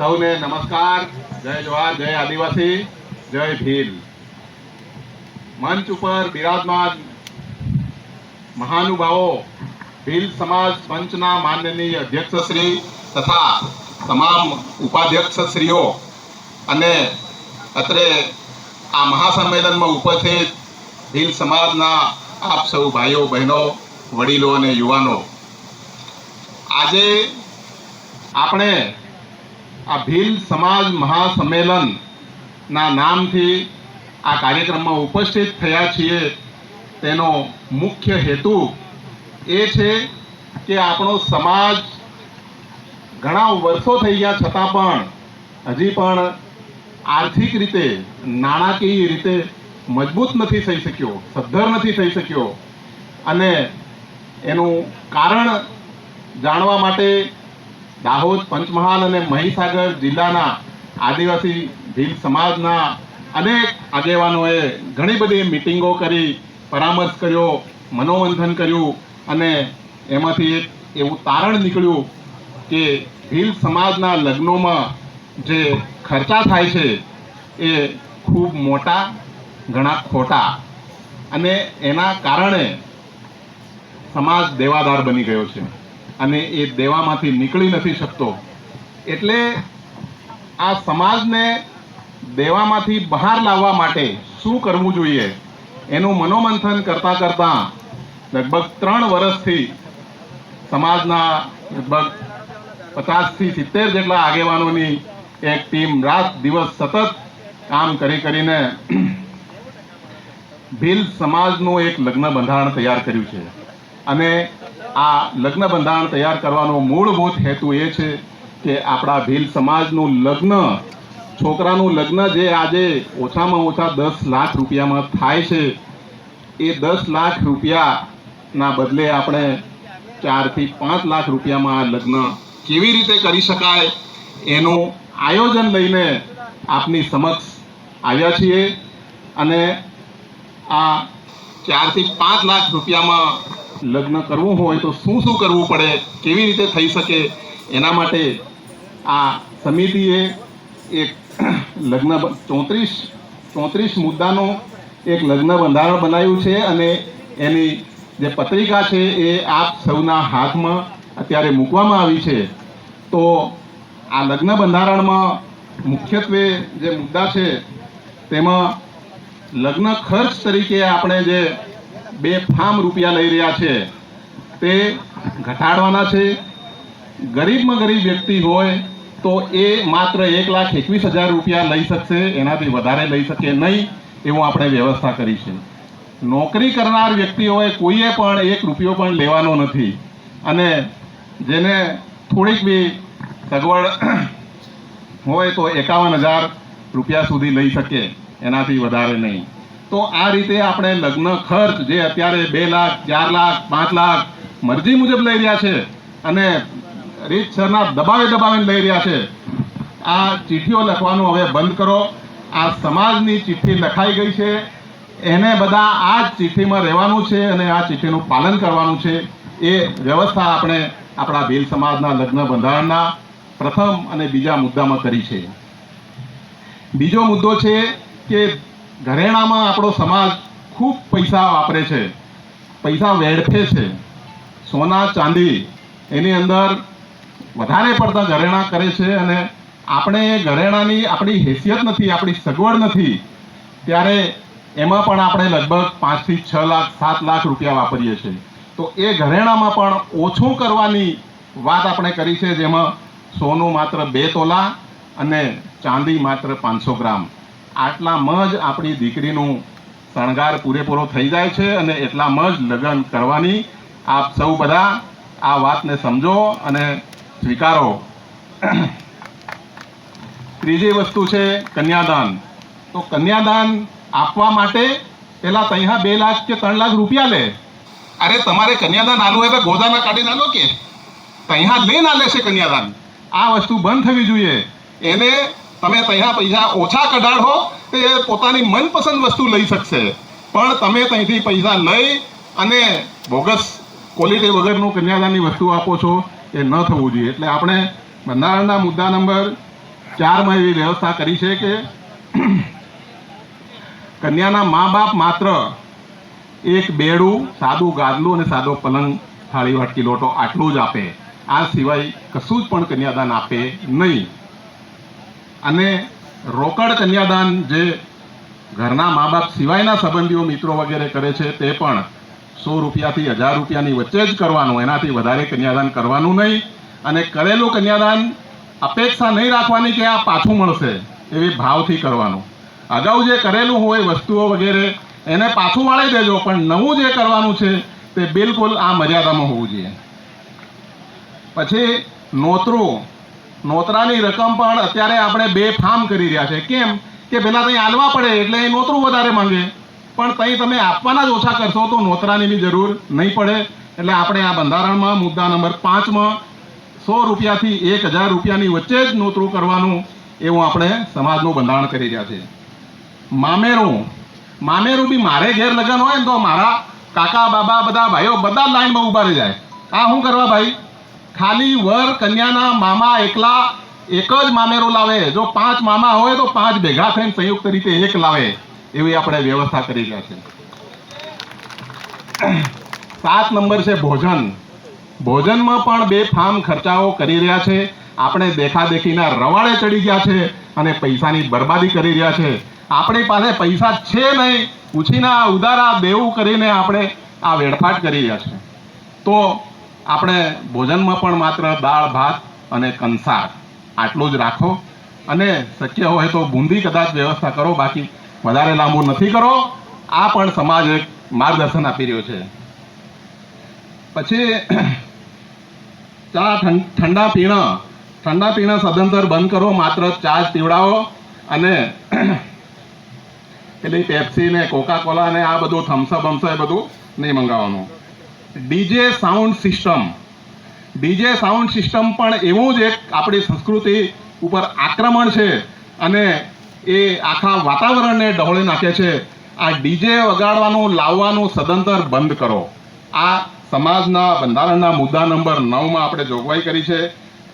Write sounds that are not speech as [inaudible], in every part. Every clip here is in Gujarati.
સૌને નમસ્કાર. જય જવાહર જય આદિવાસી, જય ભીલ. મંચ ઉપર બિરાજમાન મહાનુભાવો, ભીલ સમાજ પંચના માનનીય અધ્યક્ષશ્રી તથા તમામ ઉપાધ્યક્ષશ્રીઓ અને અત્રે આ મહાસંમેલનમાં ઉપસ્થિત ભીલ સમાજના આપ સૌ ભાઈઓ, બહેનો, વડીલો અને યુવાનો. આજે આપણે આ ભીલ સમાજ મહાસંમેલનના નામથી આ કાર્યક્રમમાં ઉપસ્થિત થયા છીએ. તેનો મુખ્ય હેતુ એ છે કે આપણો સમાજ ઘણા વર્ષો થઈ ગયા છતાં પણ, હજી પણ આર્થિક રીતે નાણાકીય રીતે મજબૂત નથી થઈ શક્યો, સદ્ધર નથી થઈ શક્યો. અને એનું કારણ જાણવા માટે દાહોદ, પંચમહાલ અને મહીસાગર જિલ્લાના આદિવાસી ભીલ સમાજના અનેક આગેવાનોએ ઘણી બધી મિટિંગો કરી, પરામર્શ કર્યો, મનોમંથન કર્યું અને એમાંથી એક એવું તારણ નીકળ્યું કે ભીલ સમાજના લગ્નોમાં જે ખર્ચા થાય છે એ ખૂબ મોટા, ઘણા ખોટા અને એના કારણે સમાજ દેવાદાર બની ગયો છે. અને એ દેવામાંથી નીકળી નથી શકતો. એટલે આ સમાજને દેવામાંથી બહાર લાવવા માટે શું કરવું જોઈએ? એનું મનોમંથન કરતાં કરતાં લગભગ ત્રણ વર્ષથી સમાજના લગભગ પચાસથી સિત્તેર જેટલા આગેવાનોની એક ટીમ રાત દિવસ સતત કામ કરી કરીને ભીલ સમાજનું એક લગ્ન બંધારણ તૈયાર કર્યું છે. અને આ લગ્ન બંધારણ તૈયાર કરવાનો મૂળભૂત હેતુ એ છે કે આપણા ભીલ સમાજનું લગ્ન, છોકરાનું લગ્ન જે આજે ઓછામાં ઓછા દસ લાખ રૂપિયામાં થાય છે, એ દસ લાખ રૂપિયાના બદલે આપણે ચારથી પાંચ લાખ રૂપિયામાં આ લગ્ન કેવી રીતે કરી શકાય એનું આયોજન લઈને આપની સમક્ષ આવ્યા છીએ. અને આ ચારથી પાંચ લાખ રૂપિયામાં લગ્ન કરવું હોય તો શું શું કરવું પડે, કેવી રીતે થઈ શકે, એના માટે આ સમિતિએ એક લગ્ન ચોત્રીસ ચોત્રીસ મુદ્દાનું એક લગ્ન બંધારણ બનાવ્યું છે અને એની જે પત્રિકા છે એ આપ સૌના હાથમાં અત્યારે મૂકવામાં આવી છે. તો આ લગ્ન બંધારણમાં મુખ્યત્વે જે મુદ્દા છે, તેમાં લગ્ન ખર્ચ તરીકે આપણે જે બે ફામ રૂપિયા લઈ રહ્યા છે. તે ઘટાડવાના છે. ગરીબમાં ગરીબ વ્યક્તિ હોય તો એ માત્ર એક લાખ એકવીસ હજાર રૂપિયા લઈ શકશે, એનાથી વધારે લઈ શકે નહીં એવું આપણે વ્યવસ્થા કરી છે. નોકરી કરનાર વ્યક્તિઓએ કોઈએ પણ એક રૂપિયો પણ લેવાનો નથી. અને જેને થોડીક બી સગવડ હોય તો એકાવન હજાર રૂપિયા સુધી લઈ શકે, એનાથી વધારે નહીં. તો આ રીતે આપણે લગ્ન ખર્ચ જે અત્યારે બે લાખ, ચાર લાખ, પાંચ લાખ મરજી મુજબ લઈ રહ્યા છે અને રીતસરના દબાવે દબાવીને લઈ રહ્યા છે. આ ચિઠ્ઠીઓ લખવાનું હવે બંધ કરો. આ સમાજની ચિઠ્ઠી લખાઈ ગઈ છે. એને બધા આ જ ચિઠ્ઠીમાં રહેવાનું છે અને આ ચિઠ્ઠીનું પાલન કરવાનું છે. એ વ્યવસ્થા આપણે આપણા ભીલ સમાજના લગ્ન બંધારણના પ્રથમ અને બીજા મુદ્દામાં કરી છે. બીજો મુદ્દો છે કે ઘરેણામાં આપણો સમાજ ખૂબ પૈસા વાપરે છે. પૈસા વેડફે છે. સોના, ચાંદી એની અંદર વધારે પડતા ઘરેણા કરે છે અને આપણે એ ઘરેણાની આપણી હેસિયત નથી, આપણી સગવડ નથી, ત્યારે એમાં પણ આપણે લગભગ પાંચથી છ લાખ, સાત લાખ રૂપિયા વાપરીએ છીએ. તો એ ઘરેણામાં પણ ઓછું કરવાની વાત આપણે કરી છે, જેમાં સોનું માત્ર બે તોલા અને ચાંદી માત્ર પાંચસો ગ્રામ. આટલામાં જ આપણી દીકરીનું શણગાર પૂરેપૂરો થઈ જાય છે અને એટલામાં જ લગ્ન કરવાની આપ સૌ બધા આ વાતને સમજો અને સ્વીકારો. ત્રીજી વસ્તુ છે કન્યાદાન. તો કન્યાદાન આપવા માટે પેલા ત્યાં બે લાખ કે ત્રણ લાખ રૂપિયા લે. અરે તમારે કન્યાદાન આલું હોય તો ગોદાના કાઢીને લો કે. ત્યાં લઈને આલે છે કન્યાદાન. આ વસ્તુ બંધ થવી જોઈએ. એને તમે ત્યાં પૈસા ઓછા કઢાડો તો એ પોતાની મનપસંદ વસ્તુ લઈ શકશે. પણ તમે ત્યાંથી પૈસા લઈ અને બોગસ ક્વોલિટી વગરનું કન્યાદાનની વસ્તુ આપો છો એ ન થવું જોઈએ. એટલે આપણે બંધારણના મુદ્દા નંબર ચારમાં એવી વ્યવસ્થા કરી છે કે [clears throat] કન્યાના મા બાપ માત્ર એક બેડું, સાદું ગાદલું અને સાદો પલંગ થાળી વાટકી લોટો આટલું જ આપે. આ સિવાય કશું જ પણ કન્યાદાન આપે નહીં. અને રોકડ કન્યાદાન જે ઘરના મા બાપ સિવાયના સંબંધીઓ, મિત્રો વગેરે કરે છે, તે પણ સો રૂપિયાથી હજાર રૂપિયાની વચ્ચે જ કરવાનું, એનાથી વધારે કન્યાદાન કરવાનું નહીં. અને કરેલું કન્યાદાન અપેક્ષા નહીં રાખવાની કે આ પાછું મળશે એવી ભાવથી કરવાનું. અગાઉ જે કરેલું હોય વસ્તુઓ વગેરે, એને પાછું વાળી દેજો, પણ નવું જે કરવાનું છે, તે બિલકુલ આ મર્યાદામાં હોવું જોઈએ. પછી નોતરું નોતરાની રકમ પણ અત્યારે આપણે બે ફાર્મ કરી રહ્યા છે. કેમ? કે પેલા ત્યાં આલવા પડે એટલે એ નોતરું વધારે માંગે. પણ ત્યાં તમે આપવાના જ ઓછા કરશો તો નોતરાની બી જરૂર નહીં પડે. એટલે આપણે આ બંધારણમાં મુદ્દા નંબર પાંચમાં સો રૂપિયાથી એક હજાર રૂપિયાની વચ્ચે જ નોતરું કરવાનું એવું આપણે સમાજનું બંધારણ કરી રહ્યા છીએ મામેરું મામેરું બી મારે ઘેર લગ્ન હોય ને તો મારા કાકા, બાબા, બધા ભાઈઓ બધા લાઈનમાં ઊભા રહી જાય. આ શું કરવા ભાઈ? ખાલી વર કન્યાના મામા એકલા એક જ મામેરો લાવે. જો પાંચ મામા હોય તો પાંચ ભેગા થઈને સંયુક્ત રીતે એક લાવે. એવી આપણે વ્યવસ્થા કરી રહ્યા છે. સાત નંબર છે ભોજન. ભોજનમાં પણ બે ફાર્મ ખર્ચાઓ કરી રહ્યા છે. આપણે દેખાદેખીના રવાડે ચડી ગયા છે અને પૈસાની બરબાદી કરી રહ્યા છે. આપણી પાસે પૈસા છે નહીં. ઉછીના ઉદારા દેવું કરીને આપણે આ વેડફાટ કરી રહ્યા છે. તો આપણે ભોજનમાં પણ માત્ર દાળ, ભાત અને કંસાર આટલું જ રાખો. અને શક્ય હોય તો બુંદી કદાચ વ્યવસ્થા કરો, બાકી વધારે લાંબુ નથી કરો. આ પણ સમાજ એક માર્ગદર્શન આપી રહ્યો છે. પછી [clears throat] ચા ઠંડા પીણા. ઠંડા પીણા સદંતર બંધ કરો, માત્ર ચા જ પીવડાવો. અને [clears throat] પેલી પેપ્સી ને કોકા કોલા ને આ બધું થમ્સઅપ બમ્સઅપ એ બધું નહીં મંગાવવાનું. DJ sound system. DJ sound system પણ એવું જ એક આપણી સંસ્કૃતિ ઉપર આક્રમણ છે અને એ આખા વાતાવરણને ડહોળી નાખે છે. આ ડીજે વગાડવાનું, લાવવાનું સદંતર બંધ કરો. આ સમાજના બંધારણના મુદ્દા નંબર નવમાં આપણે જોગવાઈ કરી છે.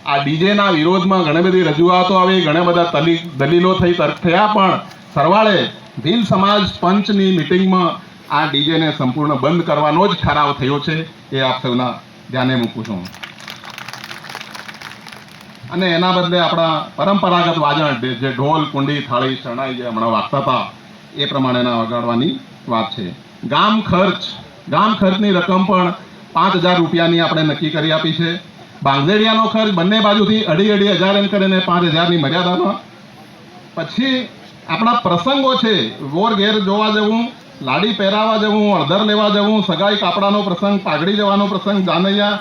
આ ડીજેના વિરોધમાં ઘણી બધી રજૂઆતો આવી, ઘણા બધા દલીલો થઈ થયા, પણ સરવાળે ભીલ સમાજ પંચની મિટિંગમાં આ ડીજેને સંપૂર્ણ બંધ કરવાનો જ ઠરાવ થયો છે એ આપ સૌના ધ્યાને મૂકું છું. અને એના બદલે આપણા પરંપરાગત વાજણ જે- ઢોલ, કુંડી, થાળી, શરણાઈ જે હમણાં વાગતા હતા, એ પ્રમાણેના વગાડવાની વાત છે. ગામ ખર્ચ, ગામ ખર્ચની રકમ પણ પાંચ હજાર રૂપિયાની આપણે નક્કી કરી આપી છે. બાંગદેડિયાનો ખર્ચ બંને બાજુથી અઢી અઢી હજાર એમ કરીને પાંચ હજારની મર્યાદામાં. પછી આપણા પ્રસંગો છે વોર ઘેર જોવા જવું લાડી પહેરાવા જવું અડધર લેવા જવું, સગાઈ કાપડાનો પ્રસંગ, પાઘડી જવાનો પ્રસંગ, જાનૈયા,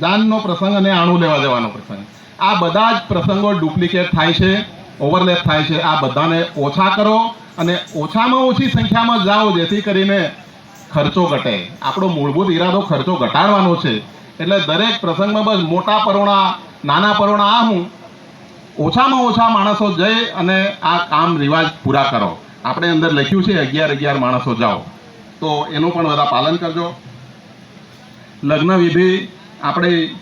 જાનનો પ્રસંગ અને આણું લેવા જવાનો પ્રસંગ. આ બધા જ પ્રસંગો ડુપ્લિકેટ થાય છે, ઓવરલેપ થાય છે. આ બધાને ઓછા કરો અને ઓછામાં ઓછી સંખ્યામાં જાઓ, જેથી કરીને ખર્ચો ઘટે. આપણો મૂળભૂત ઈરાદો ખર્ચો ઘટાડવાનો છે. એટલે દરેક પ્રસંગમાં બસ મોટા પરોણા, નાના પરોણા આ હું ઓછામાં ઓછા માણસો જઈ અને આ કામ રિવાજ પૂરા કરો. આપણે અંદર લખ્યું છે અગિયાર અગિયાર માણસો જાઓ. તો એનું પણ બધા પાલન કરજો. લગ્ન વિધિ આપણે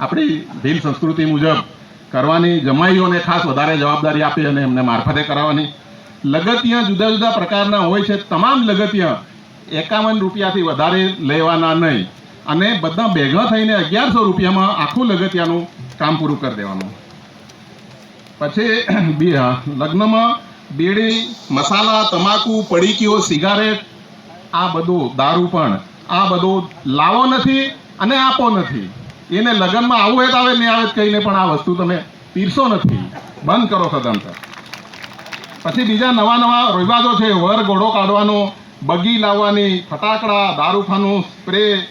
આપણી ભીલ સંસ્કૃતિ મુજબ કરવાની, જમાઈઓને ખાસ વધારે જવાબદારી આપી અને એમને મારફતે કરાવવાની. લગતિયા જુદા જુદા પ્રકારના હોય છે. તમામ લગતિયા એકાવન રૂપિયાથી વધારે લેવાના નહીં. અને બધા ભેગા થઈને અગિયારસો રૂપિયામાં આખું લગતિયાનું કામ પૂરું કરી દેવાનું. પછી, બી- લગ્નમાં બીડી, મસાલા, તમાકુ, પડીકીઓ, સિગારેટ, આ બધું દારૂ પણ. આ બધું લાવો નથી અને આપો નથી. એને લગ્નમાં આવું હોય તો આવે નહીં આવે કહીને પણ આ વસ્તુ તમે પીરસો નથી. બંધ કરો સદંતર પછી બીજા નવા નવા રિવાજો છે, વર ઘોડો કાઢવાનો, બગી લાવવાની, ફટાકડા દારૂખાનું સ્પ્રે.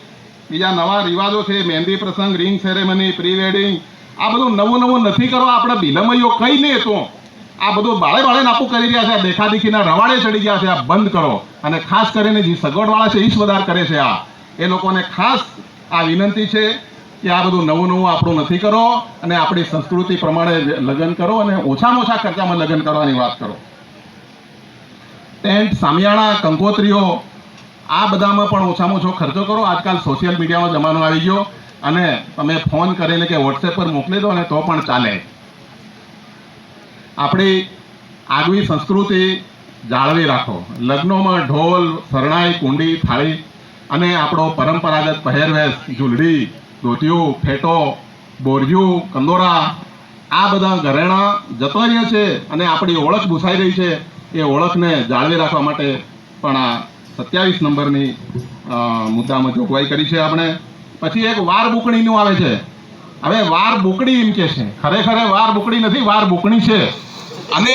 બીજા નવા રિવાજો છે, મહેંદી પ્રસંગ, રિંગ સેરેમની પ્રી વેડિંગ આ બધું નવું નવું નથી કરો આપણે બિલમયો કઈ નહીં તો. આ બધું બાળે બાળે નાપું કરી રહ્યા છે, આ દેખાદેખીના રવાડે ચડી ગયા છે, આ બંધ કરો. અને ખાસ કરીને જે સગવડવાળા છે એ વધાર કરે છે આ. એ લોકોને ખાસ આ વિનંતી છે કે આ બધું નવું નવું આપણું નથી કરો અને આપણી સંસ્કૃતિ પ્રમાણે લગ્ન કરો અને ઓછામાં ઓછા ખર્ચામાં લગ્ન કરવાની વાત કરો. ટેન્ટ, સામિયાણા, કંકોત્રીઓ, આ બધામાં પણ ઓછામાં ઓછો ખર્ચો કરો. આજકાલ સોશિયલ મીડિયામાં જમાનો આવી ગયો અને તમે ફોન કરીને કે વોટ્સએપ પર મોકલી દો અને તો પણ ચાલે. આપણી આગવી સંસ્કૃતિ જાળવી રાખો. લગ્નોમાં ઢોલ, શરણાઈ, કુંડી, થાળી અને આપણો પરંપરાગત પહેરવેશ, ઝૂલડી, ધોતિયું, ફેટો બોરિયું કંદોરા, આ બધા ઘરેણા જતો રહ્યા છે અને આપણી ઓળખ ભૂસાઈ રહી છે. એ ઓળખને જાળવી રાખવા માટે પણ આ સત્યાવીસ નંબરની મુદ્દામાં જોગવાઈ કરી છે આપણે. પછી એક વાર બુકણીનું આવે છે. હવે વાર બુકડી એમ કે છે. ખરેખર વાર બુકડી નથી, વાર બુકણી છે. અને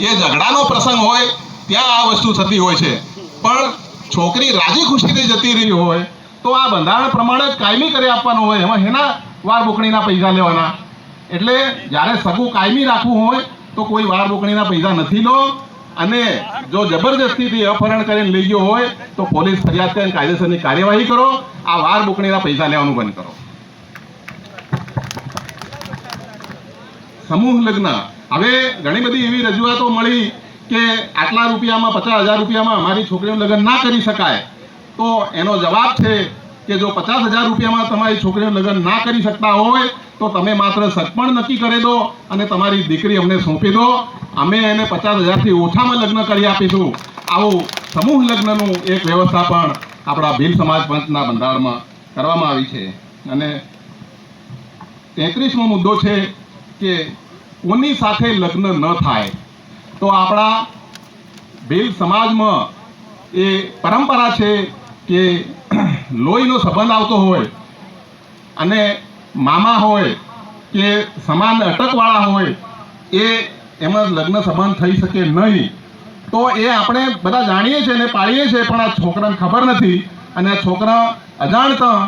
એ ઝઘડાનો પ્રસંગ હોય, ત્યાં આ વસ્તુ થતી હોય છે. પણ છોકરી રાજી ખુશીથી જતી રહી હોય, તો આ બંધારણ પ્રમાણે કાયમી કરી આપવાનું હોય, એમાં એના વાર બોકણીના પૈસા લેવાના. એટલે જ્યારે સગું કાયમી રાખવું હોય, તો કોઈ વાર બોકણીના પૈસા નથી લો. અને જો જબરજસ્તીથી અપહરણ કરીને લઈ ગયો હોય, તો પોલીસ ફરિયાદ કરીને કાયદેસરની કાર્યવાહી કરો. આ વાર બોકણીના પૈસા લેવાનું બંધ કરો. સમૂહ લગ્ન. હવે ઘણી બધી એવી રજૂઆતો મળી કે આટલા રૂપિયામાં, પચાસ હજાર રૂપિયામાં અમારી છોકરીનું લગ્ન ના કરી શકાય. તો એનો જવાબ છે કે જો પચાસ હજાર રૂપિયામાં તમારી છોકરીનું લગ્ન ના કરી શકતા હોય, તો તમે માત્ર સગપણ નક્કી કરી દો અને તમારી દીકરી અમને સોંપી દો. અમે એને પચાસ હજારથી ઓછામાં લગ્ન કરી આપીશું. આવું સમૂહ લગ્નનું એક વ્યવસ્થા પણ આપણા ભીલ સમાજ પંચના બંધારણમાં કરવામાં આવી છે. અને તેત્રીસમો મુદ્દો છે કે કોની સાથે લગ્ન ન થાય. તો આપણા ભીલ સમાજમાં એ પરંપરા છે કે લોહીનો સંબંધ આવતો હોય અને મામા હોય કે સમાન અટકવાળા હોય, એ એમાં લગ્ન સંબંધ થઈ શકે નહીં. તો એ આપણે બધા જાણીએ છીએ અને પાળીએ છીએ, પણ આ છોકરાને ખબર નથી અને આ છોકરા અજાણતા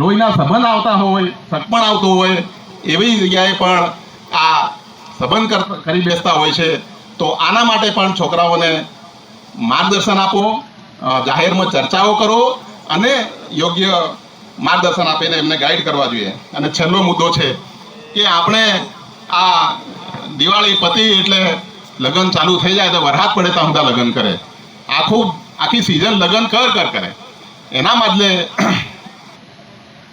લોહીના સંબંધ આવતા હોય સગપણ આવતો હોય, એવી જગ્યાએ પણ સંબંધ કરી બેસતા હોય છે. તો આના માટે પણ છોકરાઓને માર્ગદર્શન આપો જાહેરમાં ચર્ચાઓ કરો અને યોગ્ય માર્ગદર્શન આપીને એમને ગાઈડ કરવા જોઈએ. અને છેલ્લો મુદ્દો છે કે આપણે આ દિવાળી પતિ એટલે લગ્ન ચાલુ થઈ જાય તો વરસાદ પડે ત્યાં બધા લગ્ન કરે. આખું, આખી સિઝન લગ્ન કર કર કરે. એના બદલે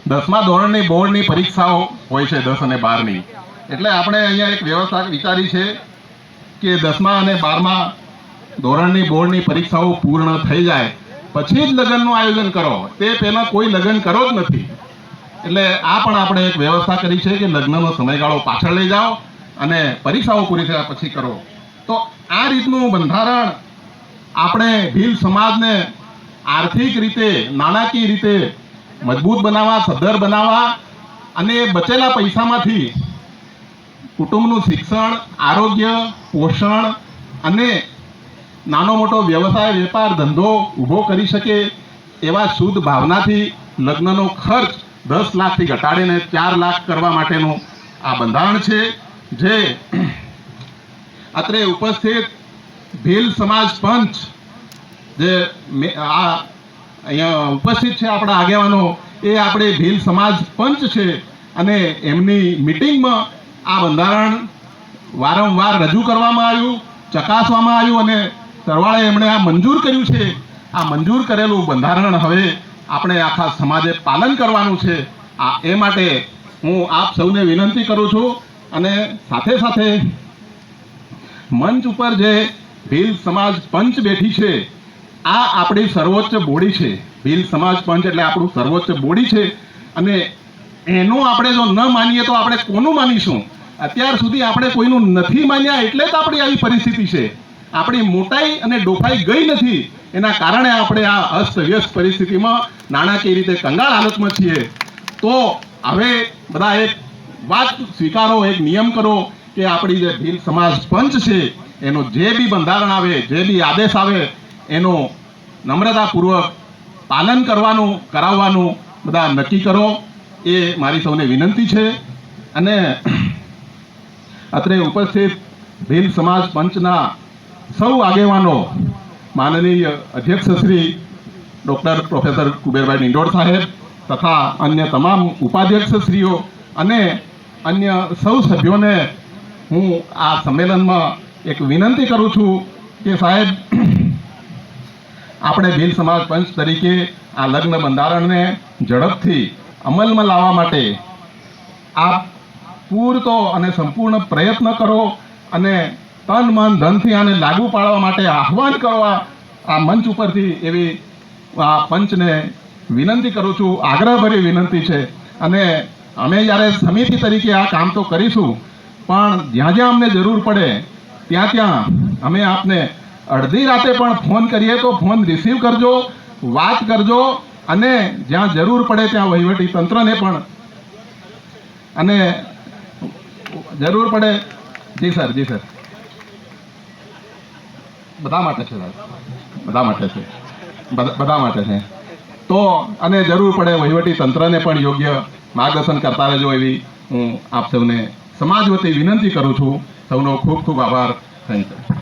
દસમા ધોરણની બોર્ડની પરીક્ષાઓ હોય છે દસ અને બારની. એટલે આપણે અહીંયા એક વ્યવસ્થા વિચારી છે કે દસમા અને બારમા ધોરણની બોર્ડની પરીક્ષાઓ પૂર્ણ થઈ જાય. પછી જ લગ્નનું આયોજન કરો. તે પહેલાં કોઈ લગ્ન કરો જ નથી. એટલે આ પણ આપણે એક વ્યવસ્થા કરી છે કે લગ્નનો સમયગાળો પાછળ લઈ જાઓ અને પરીક્ષાઓ પૂરી થયા પછી કરો. તો આ રીતનું બંધારણ આપણે ભીલ સમાજને આર્થિક રીતે, નાણાકીય રીતે મજબૂત બનાવવા, સદ્ધર બનાવવા અને બચેલા પૈસામાંથી કુટુંબનું શિક્ષણ, આરોગ્ય, પોષણ અને નાનો મોટો વ્યવસાય, વેપાર, ધંધો ઊભો કરી શકે એવા શુદ્ધ ભાવનાથી લગ્નનો ખર્ચ દસ લાખથી ઘટાડીને ચાર લાખ કરવા માટેનું આ બંધારણ છે, જે અત્રે ઉપસ્થિત ભીલ સમાજ પંચ, જે આ અહીંયા ઉપસ્થિત છે આપણા આગેવાનો, એ આપણે ભીલ સમાજ પંચ છે અને એમની મિટિંગમાં આ બંધારણ વારંવાર રજૂ કરવામાં આવ્યું, ચકાસવામાં આવ્યું અને સરવાળે એમણે આ મંજૂર કર્યું છે. આ મંજૂર કરેલું બંધારણ હવે આપણે આખા સમાજે પાલન કરવાનું છે. આ એ માટે હું આપ સૌને વિનંતી કરું છું અને સાથે સાથે મંચ ઉપર જે ભીલ સમાજ પંચ બેઠી છે, આ આપણી સર્વોચ્ચ બોડી છે. ભીલ સમાજ પંચ એટલે આપણું સર્વોચ્ચ બોડી છે અને એનું આપણે જો ન માનીએ તો આપણે કોનું માનીશું? અત્યાર સુધી આપણે કોઈનું નથી માન્યા એટલે જ આપણી આવી પરિસ્થિતિ છે. આપણી મોટાઈ અને ડોફાઈ ગઈ નથી. એના કારણે આપણે આ અસ્તવ્યસ્ત પરિસ્થિતિમાં નાણાકીય રીતે કંગાળ હાલતમાં છીએ? તો હવે બધા એક વાત સ્વીકારો, એક નિયમ કરો કે આપણી જે ભીલ સમાજ પંચ છે, એનો જે બી બંધારણ આવે, જે બી આદેશ આવે, એનો નમ્રતાપૂર્વક પાલન કરવાનું, કરાવવાનું બધા નક્કી કરો. એ મારી સૌને વિનંતી છે. અને અત્રે ઉપસ્થિત ભીલ સમાજ પંચના સૌ આગેવાનો માનનીય અધ્યક્ષ શ્રી ડૉક્ટર પ્રોફેસર કુબેરભાઈ નિંડોળ સાહેબ તથા અન્ય તમામ ઉપાધ્યક્ષ શ્રીઓ અને અન્ય સૌ સભ્યોને હું આ સંમેલનમાં એક વિનંતી કરું છું કે સાહેબ, આપણે ભીલ સમાજ પંચ તરીકે આ લગ્ન બંધારણને ઝડપથી અમલમાં લાવવા માટે આપ પૂરતો અને સંપૂર્ણ પ્રયત્ન કરો અને તન મન ધનથી આને લાગુ પાડવા માટે આહવાન કરવા આ મંચ ઉપરથી એવી આ પંચને વિનંતી કરું છું. આગ્રહભરી વિનંતી છે. અને અમે જ્યારે સમિતિ તરીકે આ કામ તો કરીશું, પણ જ્યાં જ્યાં અમને જરૂર પડે, ત્યાં ત્યાં અમે આપને અડધી રાતે પણ ફોન કરીએ તો ફોન રિસીવ કરજો, વાત કરજો અને જ્યાં જરૂર પડે ત્યાં વહીવટી તંત્રને પણ. અને જરૂર પડે, જી સર જી સર. બધા માટે છે બધા માટે છે. બધા માટે છે. તો, અને જરૂર પડે વહીવટી તંત્રને પણ યોગ્ય માર્ગદર્શન કરતા રહેજો એવી હું આપ સૌને સમાજ વતી વિનંતી કરું છું. સૌનો ખૂબ ખૂબ આભાર. Thank you.